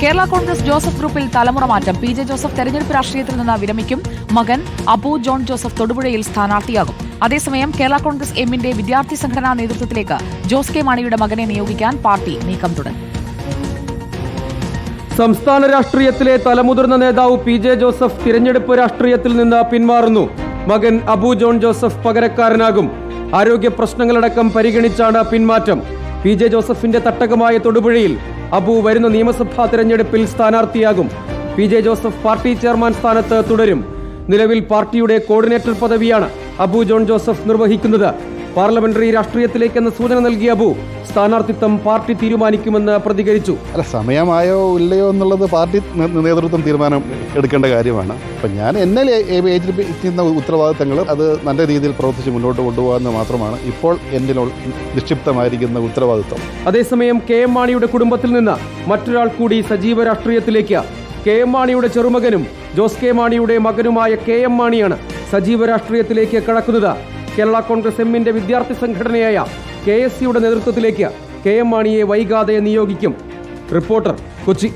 Kerala Congress Joseph ഗ്രൂപ്പിൽ തലമുറ മാറ്റം. പി ജെ ജോസഫ് തെരഞ്ഞെടുപ്പ് രാഷ്ട്രീയത്തിൽ നിന്ന് വിരമിക്കും. മകൻ അബു ജോൺ ജോസഫ് തൊടുപുഴയിൽ സ്ഥാനാർത്ഥിയാകും. അതേസമയം കേരള കോൺഗ്രസ് എമ്മിന്റെ വിദ്യാർത്ഥി സംഘടനാ നേതൃത്വത്തിലേക്ക് ജോസ് കെ മാണിയുടെ മകനെ നിയോഗിക്കാൻ പാർട്ടി നീക്കം തുടങ്ങി. സംസ്ഥാന രാഷ്ട്രീയത്തിലെ തലമുതിർന്ന നേതാവ് പി ജെ ജോസഫ് തിരഞ്ഞെടുപ്പ് രാഷ്ട്രീയത്തിൽ നിന്ന് പിന്മാറുന്നു. മകൻ അബു ജോൺ ജോസഫ് പകരക്കാരനാകും. ആരോഗ്യ പ്രശ്നങ്ങളടക്കം പരിഗണിച്ചാണ് പിന്മാറ്റം. പി ജെ ജോസഫിന്റെ തട്ടകമായ തൊടുപുഴയിൽ അബു വരുന്ന നിയമസഭാ തെരഞ്ഞെടുപ്പിൽ സ്ഥാനാർത്ഥിയാകും. P J Joseph party chairman സ്ഥാനത്ത് തുടരും. നിലവിൽ പാർട്ടിയുടെ കോർഡിനേറ്റർ പദവിയാണ് അബു ജോൺ ജോസഫ് നിർവഹിക്കുന്നത്. പാർലമെന്ററി രാഷ്ട്രീയത്തിലേക്കെന്ന സൂചന നൽകിയ അബു സ്ഥാനാർത്ഥിത്വം പാർട്ടി തീരുമാനിക്കുമെന്ന് പ്രതികരിച്ചു. അല്ല സമയമായോ ഇല്ലയോ എന്നുള്ളത് പാർട്ടി നേതൃത്വം തീരുമാനം എടുക്കേണ്ട കാര്യമാണ്. അപ്പം ഞാൻ എന്നെ ഏൽപ്പിക്കുന്ന ഉത്തരവാദിത്തങ്ങൾ അത് നല്ല രീതിയിൽ പ്രവർത്തിച്ച് മുന്നോട്ട് കൊണ്ടുപോകാമെന്ന് മാത്രമാണ് ഇപ്പോൾ എന്നിൽ നിക്ഷിപ്തമായിരിക്കുന്ന ഉത്തരവാദിത്വം. അതേസമയം കെ എം മാണിയുടെ കുടുംബത്തിൽ നിന്ന് മറ്റൊരാൾ കൂടി സജീവ രാഷ്ട്രീയത്തിലേക്ക്. കെ എം മാണിയുടെ ചെറുമകനും ജോസ് കെ മാണിയുടെ മകനുമായ കെ എം മാണിയാണ് സജീവ രാഷ്ട്രീയത്തിലേക്ക് കടക്കുന്നത്. കേരള കോൺഗ്രസ് എമ്മിന്റെ വിദ്യാർത്ഥി സംഘടനയായ കെ എസ് സിയുടെ നേതൃത്വത്തിലേക്ക് കെ എം മാണിയെ വൈകാതെ നിയോഗിക്കും. റിപ്പോർട്ടർ കൊച്ചി.